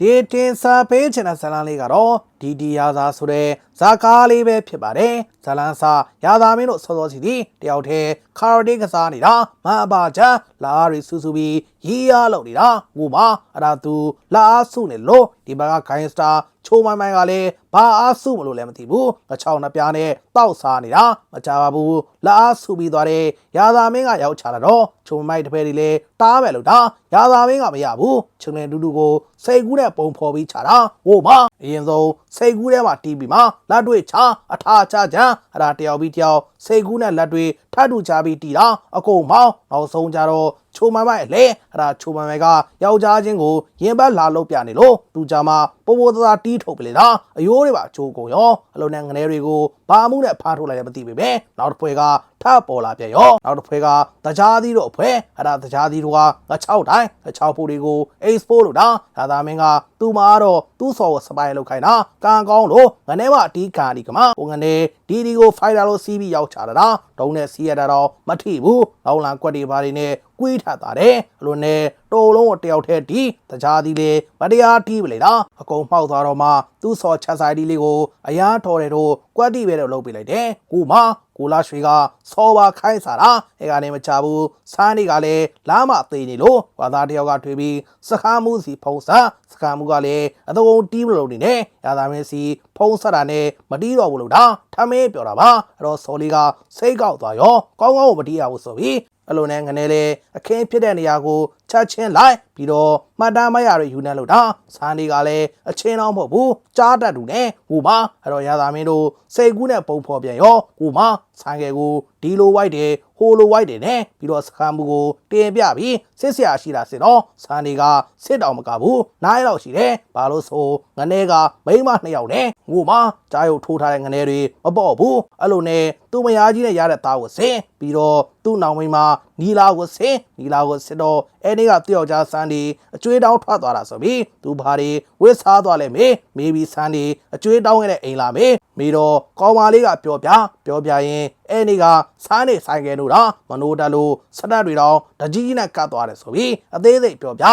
ဒီတင်စာပေးချင်တဲ့ဇာတ်လမ်းလေးကတော့ဒီဒီယာသာဆိုတဲ့ဇာကားလေးပဲဖြစ်ပါတယ်ဇာတ်လမ်းစာယာသာမင်းတို့စောစောစီတီတယောက်တည်းခါရတေကစားနေတာမအပါချာလာအားရီစူးစူးပြီးရီးအားလုပ်နေတာဟိုမှာအဲ့ဒါသူလာအားစုနေလို့ဒီဘက်ကဂိုင်းစတာချိုးမိုင်းမိုင်းကလည်းဘာအားစုမလို့လည်းမသိဘူးငချောင်းနှပြားနဲ့တောက်စားနေတာမကြပါဘူးလာအားစုပြီးသွားတယ်ယာသာမင်းကရောက်ချလာတော့ချိုးမိုင်းတစ်ဖက်ဒီလေတားမယ်လို့ဒါယာသာမင်းကမရဘူးချုံနေတူတူကို စိတ်ကူးနဲ့ပုံဖော်ပြီးချတာဟိုမှာအရင်ဆုံးစိတ်ကူးထဲမှာတီးပြီးမှလက်တွေ့ချအထာချချအဲ့ဒါတယောက်ပြီးတယောက်စိတ်ကူးနဲ့လက်တွေထပ်တူချပြီးတီးတာအကုန်မောင်းနောက်ဆုံးကြတော့ ချိုမိုင်းမိုင်းအလေအဲ့ဒါချိုမိုင်းမိုင်းကယောက်ျားချင်းကိုရင်ဘတ်လာလို့ပြနေလို့သူကြမှာပိုပိုသားတီးထုတ်ပလေတာအယိုးတွေပါချိုးကုန်ရောအလုံးနဲ့ငနေတွေကိုဘာမှုနဲ့ဖားထုတ်လိုက်လည်းမသိပေမဲ့နောက်တစ်ဖွဲကထပ်ပေါ်လာပြန်ရောနောက်တစ်ဖွဲကတကြားသီးတို့အဖွဲအဲ့ဒါတကြားသီးတို့ကင6တိုင်း6ဖို့တွေကို export လို့တာဒါသာမင်းက သူ့မှာတော့သူ့ဆော်ကိုစပိုင်လောက်ခိုင်းတာကံကောင်းလို့ငနေမအတီးကာဒီကမဟိုငနေဒီဒီကို fighter လို့စီးပြီးရောက်ချတာတာတုံးနဲ့စီးရတာတော့မထိဘူးနောက်လန်ကွက်တွေပါတွေနဲ့ကွေးထတာတယ်အလိုနဲ့တိုလုံးကိုတယောက်တည်းဒီတကြားသီးလေမတရားတီးပလေတာအကုန်မှောက်သွားတော့မှသူ့ဆော်ချက်ဆိုင်ဒီလေးကိုအရာတော်တယ်တို့ကွက်တီပဲတော့လုပ်ပေးလိုက်တယ်ကိုမ ကိုလာရွှေကစောပါခိုင်းစားတာအဲကနေမချဘူးစမ်းနေကလည်းလာမသေးနေလို့ဘာသာတယောက်ကထွေပြီးစခါမှုစီဖုံးစားစခါမှုကလည်းအတုံးတီးမလို့နေနဲ့ရသာမင်းစီဖုံးဆက်တာနဲ့မတီးတော့ဘူးလို့ဒါထမင်းပြောတာပါအဲ့တော့စော်လေးကစိတ်ကောက်သွားရောကောင်းကောင်းကိုမတီးရဘူးဆိုပြီးအဲ့လိုနဲ့ငနေလေအခင်းဖြစ်တဲ့နေရာကို ချက်ချင်းလိုက်ပြီးတော့မှတ်တမ်းမရရယူနေလို့ဒါစမ်းနေကလည်းအချင်းတော့မဟုတ်ဘူးကြားတတ်တူနဲ့ဟိုမှာအဲ့တော့ရသာမင်းတို့စိတ်ကူးနဲ့ပုံဖော်ပြန်ရောဟိုမှာဆိုင်ကယ်ကိုဒီလိုဝိုက်တယ်ဟိုလိုဝိုက်တယ်နဲ့ပြီးတော့စခန်းမှုကိုတင်ပြပြီးစစ်ဆရာရှိတာစစ်တော့စမ်းနေကစစ်တောင်မကဘူးနိုင်တော့ရှိတယ်ဘာလို့ဆိုငနေကမိန်းမနှစ်ယောက်နဲ့ဟိုမှာကြားရုပ်ထိုးထားတဲ့ငနေတွေမပေါ့ဘူးအဲ့လိုနဲ့သူ့မယားကြီးနဲ့ရတဲ့သားကိုစင်ပြီးတော့သူ့နောင်မိန်းမနီလာကိုစင်နီလာကိုစစ်တော့အဲ့ဒီကတယောက်ကြားစမ်းဒီအကျွေးတောင်းထွက်သွားတာဆိုပြီးသူဘာတွေဝစ်စားသွားလဲမေးမေးပြီးစမ်းဒီအကျွေးတောင်းခဲ့တဲ့အိမ်လာမေးမေးတော့ကောင်းမလေးကပြောပြပြောပြရင်အဲ့ဒီကစားနေဆိုင်ကယ်လို့တော့မနိုးတလို့စက်တက်တွေတော့တကြီးကြီးနဲ့ကတ်သွားတယ်ဆိုပြီးအသေးစိတ်ပြောပြ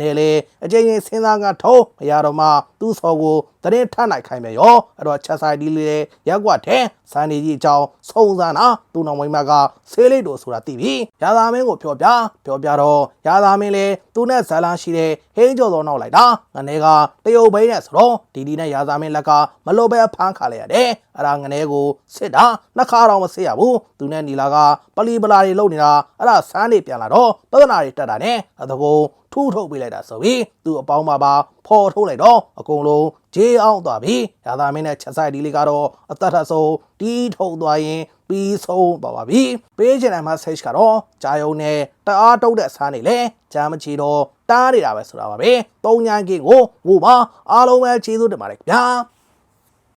နေလေအကျဉ်းချင်းစဉ်းစားကထုံးမရတော့မှသူ့ဆော်ကိုတရင်ထနိုင်ခိုင်းမယ်ရောအဲ့တော့ချက်ဆိုင်ဒီလေးရက်ကွက်ထဲစံနေကြီးအကြောင်းစုံစမ်းတာသူ့နောင်မိမကဆေးလိတ်တို့ဆိုတာသိပြီရာသာမင်းကိုပြောပြပြောပြတော့ရာသာမင်းလေသူနဲ့ဇာလန်းရှိတဲ့ဟင်းကျော်တော်နောက်လိုက်တာငနေကတရုတ်ဘိန်းနဲ့ဆိုတော့ဒီဒီနဲ့ရာသာမင်းလက်ကမလို့ပဲဖမ်းခါလိုက်ရတယ် အဲ့ဒါငနေကိုစစ်တာနှစ်ခါတော့မစစ်ရဘူးသူနဲ့နီလာကပလီပလာတွေလုံနေတာအဲ့ဒါစမ်းနေပြန်လာတော့ပြဿနာတွေတက်တာနဲ့အတကုံထူးထုတ်ပေးလိုက်တာဆိုပြီးသူ့အပေါင်းပါပါဖော်ထုတ်လိုက်တော့အကုန်လုံးဂျေးအောင်သွားပြီရာသာမင်းနဲ့ချက်ဆိုင်ဒီလေးကတော့အသက်ထဆုံးတီးထုတ်သွားရင်ပြီးဆုံးပါပါပြီပေးချင်တဲ့မှာ message ကတော့ဂျာယုံနဲ့တအားတုတ်တဲ့အစားနေလေဂျာမချီတော့တားနေတာပဲဆိုတာပါပဲသုံးညာကင်းကိုဟိုပါအားလုံးပဲကျေးဇူးတင်ပါတယ်ခင်ဗျာ